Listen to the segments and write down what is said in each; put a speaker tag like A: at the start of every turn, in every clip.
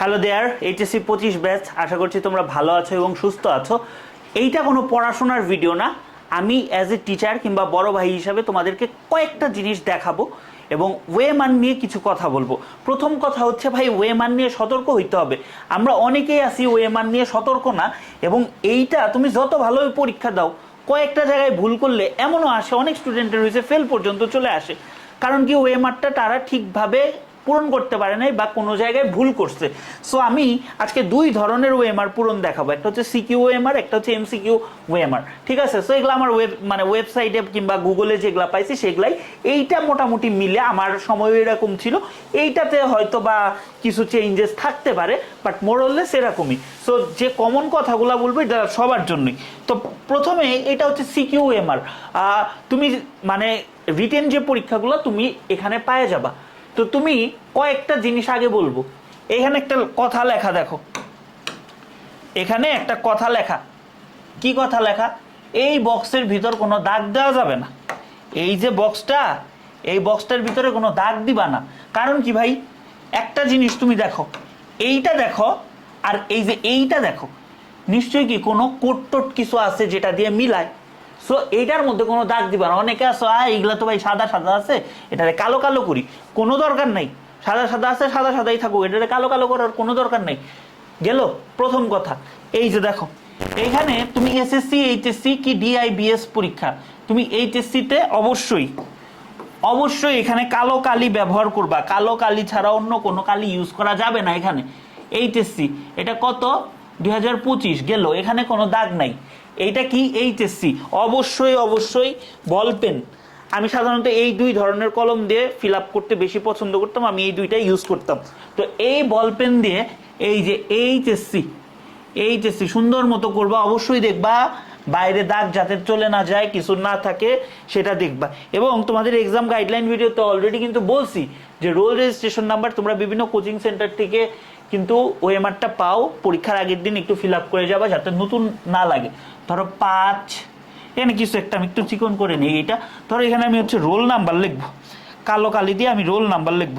A: Hello there HSC পঁচিশ batch আশা করছি তোমরা ভালো আছো এবং সুস্থ আছো। এইটা কোনো পড়াশোনার ভিডিও না। আমি অ্যাজ এ টিচার কিংবা বড় ভাই হিসাবে তোমাদেরকে কয়েকটা জিনিস দেখাবো এবং ওয়েমান নিয়ে কিছু কথা বলব। প্রথম কথা হচ্ছে ভাই ওয়েমান নিয়ে সতর্ক হইতে হবে। আমরা অনেকেই আছি ওয়েমান নিয়ে সতর্ক না এবং এইটা তুমি যত ভালোভাবে পরীক্ষা দাও, কয়েকটা জায়গায় ভুল করলে এমনও আসে, অনেক স্টুডেন্টের হয়েছে ফেল পর্যন্ত চলে আসে। কারণ কি ওয়েমারটা তারা ঠিকভাবে পূরণ করতে পারে নাই বা কোনো জায়গায় ভুল করছে। সো আমি আজকে দুই ধরনের ওএমআর পূরণ দেখাবো। একটা হচ্ছে সিকিউ ওএমআর একটা হচ্ছে এমসিকিউ ওএমআর ঠিক আছে? সো এগুলো আমার ওয়েব মানে ওয়েবসাইটে কিংবা গুগলে যেগুলো পাইছি, সেগুলাই এইটা মোটামুটি মিলে আমার সময় এরকম ছিল। এইটাতে হয়তো বা কিছু চেঞ্জেস থাকতে পারে বাট মোরলেস এরকমই। সো যে কমন কথাগুলো বলব, এটা সবার জন্যই। তো প্রথমে এটা হচ্ছে সিকিউ ওএমআর তুমি মানে রিটেন যে পরীক্ষাগুলো, তুমি এখানে পায়ে যাবা। তো তুমি কয়েকটা জিনিস আগে বলব। এখানে একটা কথা লেখা দেখো। এখানে একটা কথা লেখা। কি কথা লেখা? এই বক্সের ভিতর কোনো দাগ দেওয়া যাবে না। এই যে বক্সটা, এই বক্সটার ভিতরে কোনো দাগ দিবা না। কারণ কি ভাই? একটা জিনিস তুমি দেখো। এইটা দেখো আর এই যে এইটা দেখো। নিশ্চয়ই কি কোনো কোট টোট কিছু আছে যেটা দিয়ে মিলায়? সো এইটার মধ্যে কোনো দাগ দিবা না। অনেকে আসো আ এইগুলা তো ভাই সাদা সাদা আছে, এটারে কালো কালো করি। কোনো দরকার নাই। সাদা সাদা আছে, সাদা সাদাই থাকুক, এটারে কালো কালো করার কোনো দরকার নেই। গেল, প্রথম কথা। এই যে দেখো, এইখানে তুমি এসএসসি এইচএসসি কি ডিআইবিএস পরীক্ষা? তুমি এইচএসসিতে অবশ্যই অবশ্যই এখানে কালো কালি ব্যবহার করবা। কালো কালি ছাড়া অন্য কোনো কালি ইউজ করা যাবে না এখানে। এইচএসসি এটা কত? দুই হাজার পঁচিশ। গেল, এখানে কোনো দাগ নাই। এইটা কি এইচএসসি অবশ্যই অবশ্যই বল পেন আমি সাধারণত এই দুই ধরনের কলম দিয়ে ফিল আপ করতে বেশি পছন্দ করতাম, আমি এই দুইটাই ইউজ করতাম। তো এই বল পেন দিয়ে এই যে এইচএসসি এইচএসসি সুন্দর মতো করবা, অবশ্যই দেখবা বাইরে দাগ যাতে চলে না যায়, কিছু না থাকে, সেটা দেখবা। এবং তোমাদের এক্সাম গাইডলাইন ভিডিওতে অলরেডি কিন্তু বলছি যে রোল রেজিস্ট্রেশন নাম্বার তোমরা বিভিন্ন কোচিং সেন্টার থেকে কিন্তু ওএমআরটা পাও, পরীক্ষার আগের দিন একটু ফিল আপ করে যাবা যাতে নতুন না লাগে। ধরো পাঁচ, এখানে কিছু একটা, আমি একটু চিকন করে নিই এটা ধরো এখানে আমি হচ্ছে রোল নাম্বার লিখব। কালো কালি দিয়ে আমি রোল নাম্বার লিখব।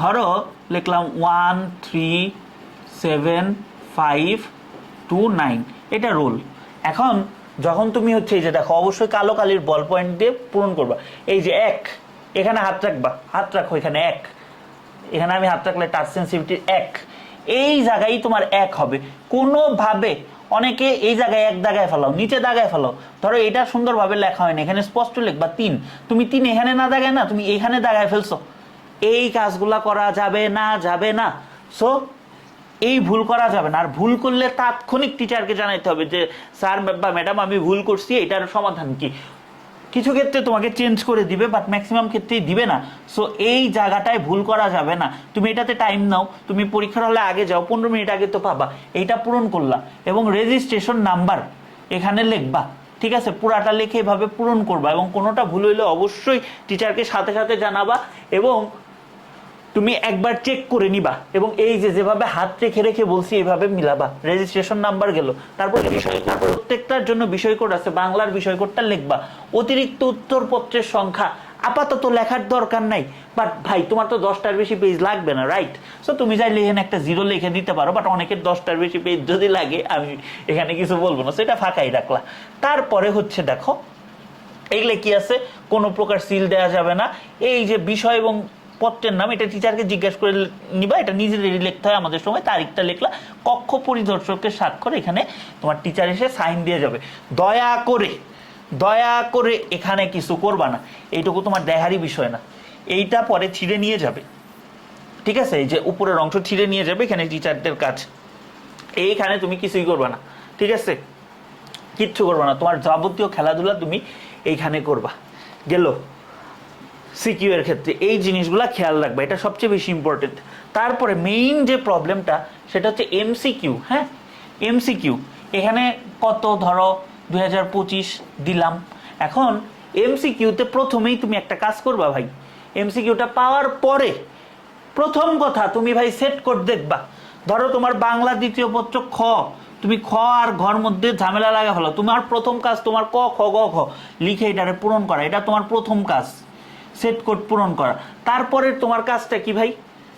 A: ধরো লিখলাম one three seven five two nine এটা রোল এখন যখন তুমি হচ্ছে এই যে দেখো, অবশ্যই কালো কালির বল পয়েন্ট দিয়ে পূরণ করবা। এই যে এক, এখানে হাত রাখবা। হাত রাখো এখানে এক। এখানে আমি হাত রাখলে টাচ সেন্সিভিটির এক। এই জায়গায় তোমার এক হবে। কোনোভাবে অনেকে এই জায়গায় এক দাগায় ফেলাও, নিচে দাগায় ফেলাও। ধরো এটা সুন্দরভাবে লেখা হয়নি, এখানে স্পষ্ট লিখবা তিন। তুমি তিন এখানে না দাগায় না, তুমি এখানে দাগায় ফেলছো। এই কাজগুলা করা যাবে না যাবে না। সো এই ভুল করা যাবে না। আর ভুল করলে তাৎক্ষণিক টিচারকে জানাইতে হবে যে, স্যার বা ম্যাডাম আমি ভুল করছি, এটার সমাধান কি? কিছু ক্ষেত্রে তোমাকে চেঞ্জ করে দিবে বাট ম্যাক্সিমাম ক্ষেত্রেই দিবে না। সো এই জায়গাটায় ভুল করা যাবে না। তুমি এটাতে টাইম নাও, তুমি পরীক্ষার হলে আগে যাও, পনেরো মিনিট আগে তো পাবা। এইটা পূরণ করলা। এবং রেজিস্ট্রেশন নাম্বার এখানে লিখবা, ঠিক আছে? পুরাটা লিখে এভাবে পূরণ করবা। এবং কোনোটা ভুল হইলে অবশ্যই টিচারকে সাথে সাথে জানাবা। এবং তুমি একবার চেক করে নিবা এবং এই যে যেভাবে হাত রেখে রেখে বলছি এইভাবে মিলাবা। রেজিস্ট্রেশন নাম্বার গেল। তারপর প্রত্যেকটার জন্য বিষয় কোড আছে বাংলার বিষয় কোডটা লিখবা। অতিরিক্ত উত্তরপত্রের সংখ্যা আপাতত লেখার দরকার নাই। বাট ভাই তোমার তো দশটার বেশি পেজ লাগবে না রাইট সো তুমি চাইলে এখানে একটা জিরো লিখে দিতে পারো বাট অনেকের দশটার বেশি পেজ যদি লাগে আমি এখানে কিছু বলব না সেটা ফাঁকাই রাখলা। তারপরে হচ্ছে দেখো এগুলো কি আছে? কোনো প্রকার সিল দেওয়া যাবে না। এই যে বিষয় এবং পত্রের নাম, এটা টিচারকে জিজ্ঞাসা করে নিবা, এটা নিজেদেরই লিখতে হয় আমাদের সময়, তারিখটা লিখলা, কক্ষ পরিদর্শকের স্বাক্ষর এখানে তোমার টিচার এসে সাইন দিয়ে যাবে। দয়া করে দয়া করে এখানে কিছু করবা না, এইটুকু তোমার দেখারই বিষয় না। এইটা পরে ছিঁড়ে নিয়ে যাবে। ঠিক আছে? এই যে উপরের অংশ ছিঁড়ে নিয়ে যাবে এখানে টিচারদের কাজ এইখানে তুমি কিছুই করবা না। ঠিক আছে? কিচ্ছু করবে না। তোমার যাবতীয় খেলাধুলা তুমি এইখানে করবা। গেল? সিকিউ এর ক্ষেত্রে এই জিনিসগুলা খেয়াল রাখবে, এটা সবচেয়ে বেশি ইম্পর্টেন্ট তারপরে মেইন যে প্রবলেমটা সেটা হচ্ছে এমসিকিউ হ্যাঁ? এমসিকিউ এখানে কত ধরো দু হাজার পঁচিশ দিলাম। এখন এমসিকিউতে প্রথমেই তুমি একটা কাজ করবা ভাই। এমসিকিউটা পাওয়ার পরে প্রথম কথা, তুমি ভাই সেট কোড দেখবা। ধরো তোমার বাংলা দ্বিতীয় পত্র খ, তুমি খ আর ঘর মধ্যে ঝামেলা লাগা হলো। তোমার প্রথম কাজ তোমার ক, খ, গ খ লিখে এটারে পূরণ করা। এটা তোমার প্রথম কাজ। সেট কোড পূরণ করা। তারপরে তোমার কাজটা কি ভাই?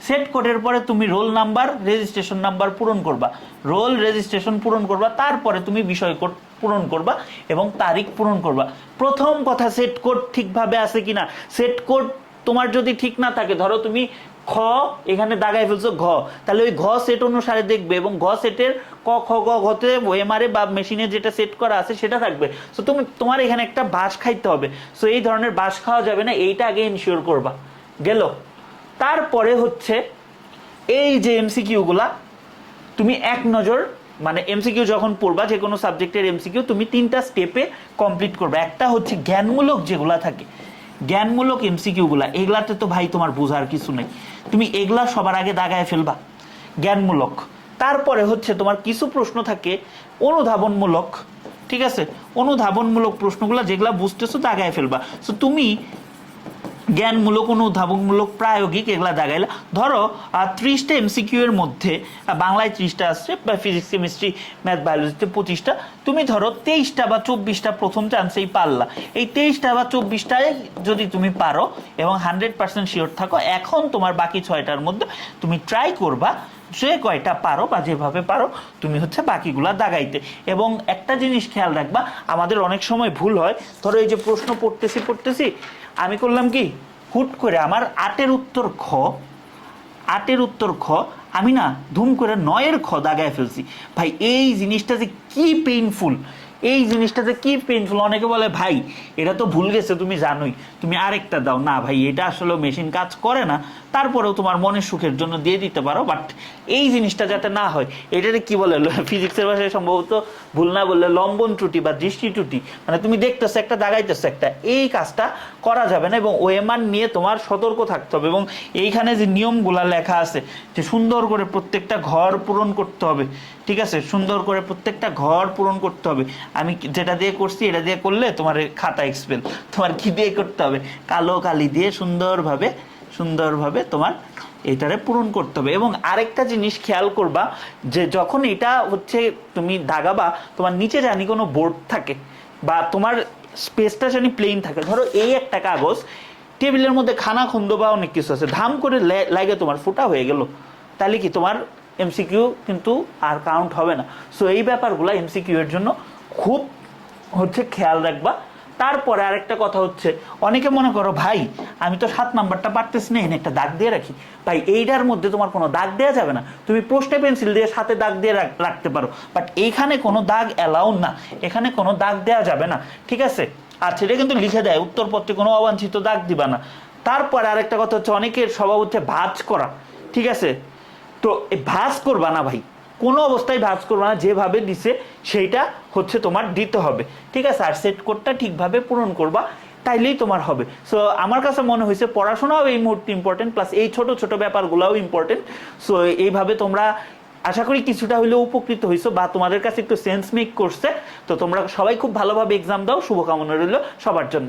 A: সেট কোডের পরে তুমি রোল নাম্বার রেজিস্ট্রেশন নাম্বার পূরণ করবা। রোল রেজিস্ট্রেশন পূরণ করবা, তারপরে তুমি বিষয় কোড পূরণ করবা এবং তারিখ পূরণ করবা। প্রথম কথা সেট কোড ঠিকভাবে আছে কিনা? সেট কোড তোমার যদি ঠিক না থাকে, ধরো তুমি খ, এখানে দাগায় ফেলছো ঘ। তাহলে ওই ঘ সেট অনুসারে দেখবে এবং ঘ সেটের ক, খ, গ ঘতে ওএমআরে বা মেশিনে যেটা সেট করা আছে সেটা থাকবে। সো তুমি, তোমার এখানে একটা বাস খাইতে হবে। সো এই ধরনের বাস খাওয়া যাবে না, এইটা আগে ইনশিওর করবা। গেল। তারপরে হচ্ছে এই যে এমসিকিউগুলা তুমি এক নজর মানে এমসিকিউ যখন পড়বা যে কোনো সাবজেক্টের এমসিকিউ তুমি তিনটা স্টেপে কমপ্লিট করবে। একটা হচ্ছে জ্ঞানমূলক যেগুলা থাকে। জ্ঞানমূলক এমসিকিউগুলা এগুলাতে তো ভাই তোমার বোঝার কিছু নেই। তুমি এগুলা সবার আগে দাগায় ফেলবা। জ্ঞানমূলক। তারপরে হচ্ছে তোমার কিছু প্রশ্ন থাকে, অনুধাবনমূলক, ঠিক আছে? অনুধাবনমূলক প্রশ্নগুলো যেগুলো বুঝতেছো দাগায় ফেলবা। তো তুমি জ্ঞানমূলক, অনুধাবনমূলক, প্রায়োগিক এগুলা দাগাইলা ধরো ত্রিশটা এমসিকিউ এর মধ্যে বাংলায় ত্রিশটা আসছে, বা ফিজিক্স কেমিস্ট্রি ম্যাথ বায়োলজিতে পঁচিশটা। তুমি ধরো, তেইশটা বা চব্বিশটা প্রথম চান্সেই পারলা। এই তেইশটা বা চব্বিশটায় যদি তুমি পারো এবং হান্ড্রেড পার্সেন্ট শিওর থাকো, এখন তোমার বাকি ছয়টার মধ্যে তুমি ট্রাই করবা, যে কয়টা পারো বা যেভাবে পারো, তুমি হচ্ছে বাকিগুলা দাগাইতে। এবং একটা জিনিস খেয়াল রাখবা, আমাদের অনেক সময় ভুল হয়। ধরো, এই যে প্রশ্ন পড়তেছি পড়তেছি আমি করলাম কি? হুট করে আমার আটের উত্তর খ, আটের উত্তর খ, আমি না ধুম করে নয়ের খ দাগায় ফেলছি। ভাই, এই জিনিসটা যে কি পেইনফুল এই জিনিসটা যে কি পেইনফুল অনেকে বলে, ভাই, এটা তো ভুল গেছে, তুমি জানোই। তুমি আরেকটা দাও। না ভাই, এটা আসলে মেশিন কাজ করে না। তারপরেও তোমার মনের সুখের জন্য দিয়ে দিতে পারো বাট এই জিনিসটা যাতে না হয় এটাতে কি বলে ফিজিক্সের ভাষায় সম্ভবত ভুল না বললে লম্বন ত্রুটি বা দৃষ্টি ত্রুটি। মানে তুমি দেখতেছো একটা, দাগাইতেছো একটা, এই কাজটা করা যাবে না এবং ওএমআর নিয়ে তোমার সতর্ক থাকতে হবে এবং এইখানে যে নিয়মগুলা লেখা আছে যে সুন্দর করে প্রত্যেকটা ঘর পূরণ করতে হবে, ঠিক আছে? সুন্দর করে প্রত্যেকটা ঘর পূরণ করতে হবে। আমি যেটা দিয়ে করছি, এটা দিয়ে করলে তোমার খাতা এক্সপেল তোমার কি দিয়ে করতে হবে? কালো কালি দিয়ে সুন্দরভাবে সুন্দরভাবে তোমার এটারে পূরণ করতে হবে। এবং আরেকটা জিনিস খেয়াল করবা যে যখন এটা হচ্ছে তুমি দাগাবা, তোমার নিচে জানি কোনো বোর্ড থাকে বা তোমার স্পেসটা জানি প্লেন থাকে। ধরো এই একটা কাগজ, টেবিলের মধ্যে খানা খন্দ বা অনেক কিছু আছে। ধাম করে লাগে তোমার, ফোটা হয়ে গেল। তাহলে কি তোমার এমসিকিউ কিন্তু আর কাউন্ট হবে না। সো এই ব্যাপারগুলো এমসিকিউ এর জন্য খুব হচ্ছে খেয়াল রাখবা। তারপরে আরেকটা কথা হচ্ছে, অনেকে মনে করো, ভাই, আমি তো সাত নাম্বারটা পারতেছি না একটা দাগ দিয়ে রাখি। ভাই, এইটার মধ্যে তোমার কোনো দাগ দেওয়া যাবে না। তুমি প্রশ্নে পেন্সিল দিয়ে সাথে দাগ দিয়ে রাখ- রাখতে পারো। বাট এইখানে কোনো দাগ অ্যালাউন না। এখানে কোনো দাগ দেওয়া যাবে না। ঠিক আছে? আচ্ছা এটা কিন্তু লিখে দেয়, উত্তরপত্রে কোনো অবাঞ্ছিত দাগ দিবা না। তারপরে আরেকটা কথা হচ্ছে, অনেকের স্বভাব হচ্ছে ভাজ করা। ঠিক আছে? তো ভাজ করবা না ভাই। কোনো অবস্থায় ভাজ করবা না, যেভাবে দিছে সেইটা হচ্ছে তোমার দিতে হবে। ঠিক আছে? আর সেট কোডটা ঠিকভাবে পূরণ করবা, তাইলেই তোমার হবে। সো আমার কাছে মনে হয়েছে পড়াশোনাও এই মুহূর্তে ইম্পর্টেন্ট প্লাস এই ছোট ছোট ব্যাপারগুলোও ইম্পর্টেন্ট সো এইভাবে তোমরা আশা করি কিছুটা হলেও উপকৃত হয়েছো বা তোমাদের কাছে একটু সেন্স মেক করছে। তো তোমরা সবাই খুব ভালোভাবে এক্সাম দাও। শুভকামনা রইল সবার জন্য।